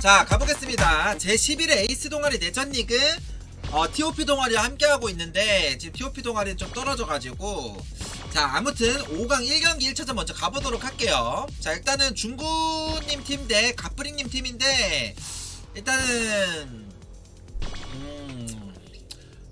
자 가보겠습니다. 제 11회 에이스 동아리 내전 리그. 어, TOP 동아리와 함께하고 있는데 지금 TOP 동아리는 좀 떨어져가지고. 자 아무튼 5강 1경기 1차전 먼저 가보도록 할게요. 자 일단은 중구님 팀대 가프링님 팀인데 일단은 음,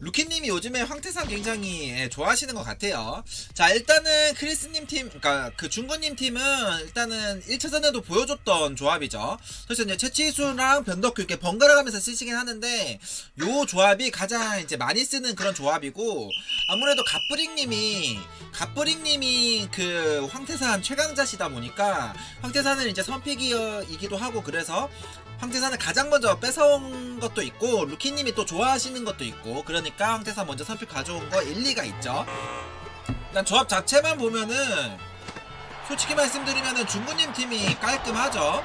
루키님이 요즘에 황태산 굉장히 예, 좋아하시는 것 같아요. 자, 일단은 크리스님 팀, 그니까 그 중건님 팀은 일단은 1차전에도 보여줬던 조합이죠. 그래서 이제 채치수랑 변덕규 이렇게 번갈아 가면서 쓰시긴 하는데, 요 조합이 가장 이제 많이 쓰는 그런 조합이고, 아무래도 갓브링님이, 갓브링님이 그 황태산 최강자시다 보니까, 황태산은 이제 선픽이기도 하고, 그래서 황태산을 가장 먼저 뺏어온 것도 있고 루키님이 또 좋아하시는 것도 있고 그러니까 황태산 먼저 선픽 가져온 거 일리가 있죠. 일단 조합 자체만 보면은 솔직히 말씀드리면은 중구님 팀이 깔끔하죠.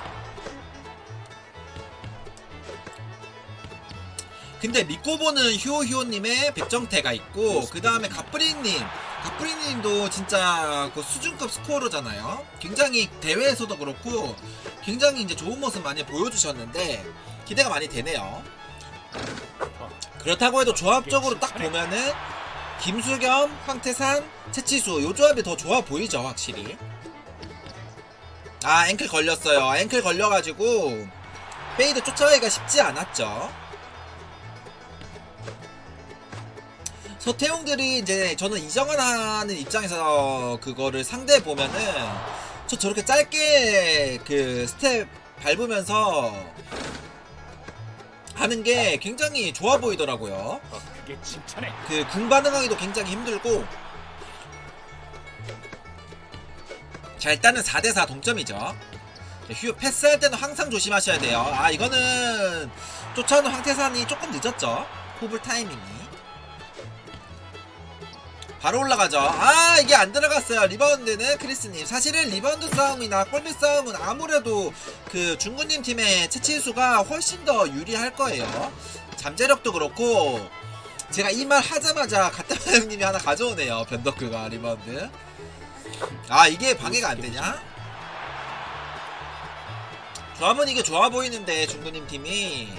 근데 믿고 보는 휴호휴호님의 백정태가 있고 그 다음에 가 프리님도 진짜 그 수준급 스코어러잖아요. 굉장히 대회에서도 그렇고 굉장히 이제 좋은 모습 많이 보여주셨는데 기대가 많이 되네요. 그렇다고 해도 조합적으로 딱 보면은 김수겸, 황태산, 채치수 요 조합이 더 좋아 보이죠 확실히. 아 앵클 걸렸어요. 앵클 걸려가지고 페이드 쫓아가기가 쉽지 않았죠 서태웅들이 이제 저는 이정환 하는 입장에서 그거를 상대해 보면은 저 저렇게 짧게 그 스텝 밟으면서 하는 게 굉장히 좋아 보이더라고요. 어, 칭찬해. 그궁 반응하기도 굉장히 힘들고. 자 일단은 4대4 동점이죠. 자, 휴 패스할 때는 항상 조심하셔야 돼요. 아 이거는 쫓아오는 황태산이 조금 늦었죠. 호불 타이밍이 바로 올라가죠. 아 이게 안 들어갔어요. 리바운드는 크리스님. 사실은 리바운드 싸움이나 골밑 싸움은 아무래도 그 중구님 팀의 채치수가 훨씬 더 유리할 거예요. 잠재력도 그렇고 제가 이 말 하자마자 갓다마 형님이 하나 가져오네요. 변덕그가 리바운드. 아 이게 방해가 안 되냐? 조합은 이게 좋아 보이는데 중구님 팀이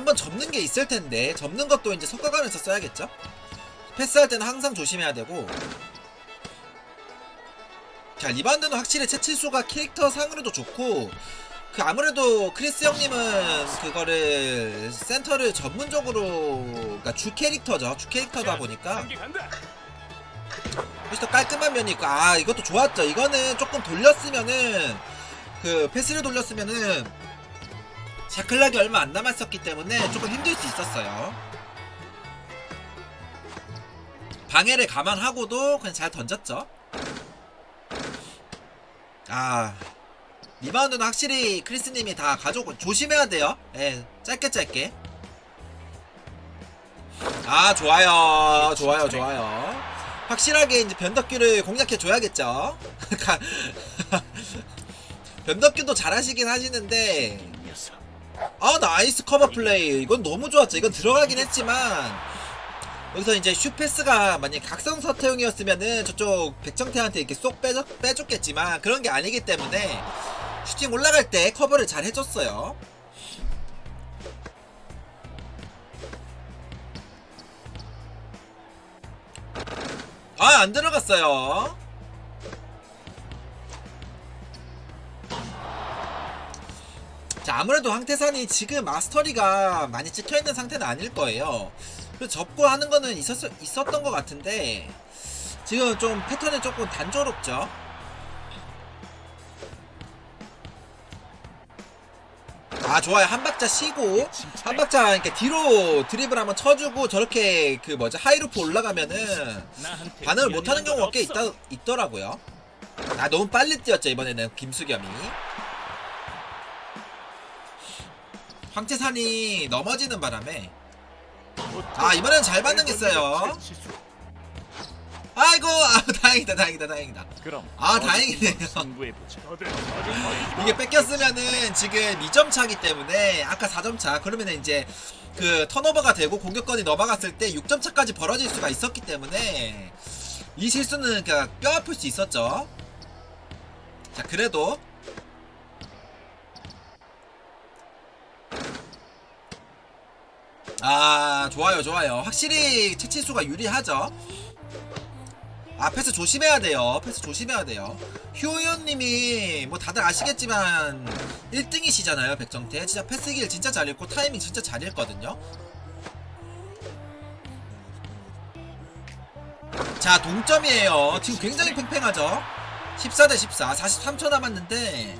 한번 접는 게 있을 텐데 접는 것도 이제 섞어가면서 써야겠죠? 패스할 때는 항상 조심해야 되고 자 리바운드는 확실히 채칠수가 캐릭터 상으로도 좋고 그 아무래도 크리스 형님은 그거를 센터를 전문적으로 그러니까 주 캐릭터죠 주 캐릭터다 보니까. 훨씬 더 깔끔한 면이 있고 아 이것도 좋았죠 이거는 조금 돌렸으면은 그 패스를 돌렸으면은 샤클락이 얼마 안 남았었기 때문에 조금 힘들 수 있었어요. 방해를 감안하고도 그냥 잘 던졌죠. 아 리바운드는 확실히 크리스님이 다 가져오고 조심해야 돼요. 예 짧게 짧게. 아 좋아요. 좋아요 좋아요. 확실하게 이제 변덕규를 공략해 줘야겠죠. 변덕규도 잘하시긴 하시는데. 아 나이스 커버 플레이 이건 너무 좋았죠. 이건 들어가긴 했지만 여기서 이제 슈패스가 만약 각성 서태웅이었으면은 저쪽 백정태한테 이렇게 쏙 빼줬, 빼줬겠지만 그런 게 아니기 때문에 슈팅 올라갈 때 커버를 잘 해줬어요. 아 안 들어갔어요. 자 아무래도 황태산이 지금 마스터리가 많이 찍혀있는 상태는 아닐 거예요. 그래서 접고 하는 거는 있었, 있었던 것 같은데 지금 좀 패턴이 조금 단조롭죠? 아 좋아요. 한 박자 쉬고 한 박자 이렇게 뒤로 드립을 한번 쳐주고 저렇게 그 뭐지? 하이루프 올라가면은 반응을 못하는 경우가 꽤. 있다, 있더라고요. 아 너무 빨리 뛰었죠 이번에는 김수겸이 황태산이 넘어지는 바람에 아, 이번엔 잘 반응했어요. 채치수. 아이고 아 다행이다 다행이다 다행이다 아, 다행이네요. 이게 뺏겼으면은 지금 2점 차기 때문에 아까 4점 차 그러면은 이제 그 턴오버가 되고 공격권이 넘어갔을 때 6점 차까지 벌어질 수가 있었기 때문에 이 실수는 그냥 뼈 아플 수 있었죠. 자 그래도 아 좋아요 좋아요. 확실히 채치수가 유리하죠? 아 패스 조심해야 돼요. 패스 조심해야 돼요. 휴현님이 뭐 다들 아시겠지만 1등이시잖아요 백정태. 진짜 패스길 진짜 잘 읽고 타이밍 진짜 잘 읽거든요. 자 동점이에요. 지금 굉장히 팽팽하죠? 14대 14 43초 남았는데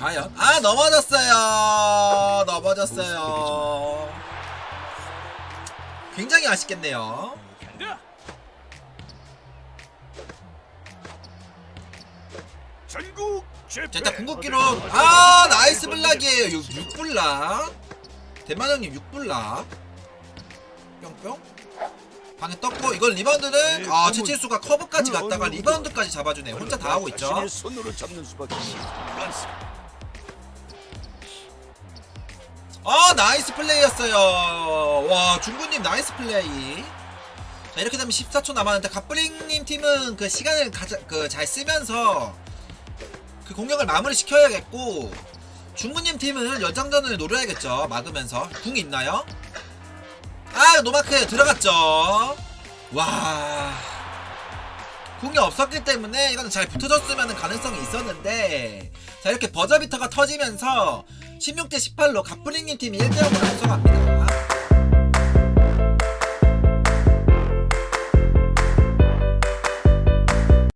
과연 아 넘어졌어요. 넘어졌어요. 굉장히 아쉽겠네요. 전국 자. 일단 궁극기로. 아 나이스 블락이에요. 6, 블락. 대만 형님 6블락. 뿅뿅. 방에 떴고 이걸 리바운드는 아 최칠수가 커브까지 갔다가 리바운드까지 잡아주네 혼자 다 하고 있죠 아 나이스 플레이였어요. 와 중구님 나이스 플레이. 자 이렇게 되면 14초 남았는데 갑브링님 팀은 그 시간을 그잘 쓰면서 그 공격을 마무리 시켜야겠고 중구님 팀은 연장전을 노려야겠죠. 막으면서. 궁 있나요? 아 노마크 들어갔죠. 와. 궁이 없었기 때문에 이거는 잘 붙어줬으면 가능성이 있었는데 자 이렇게 버저비터가 터지면서 16대 18로 갑브링님 팀이 1대0으로 앞서갑니다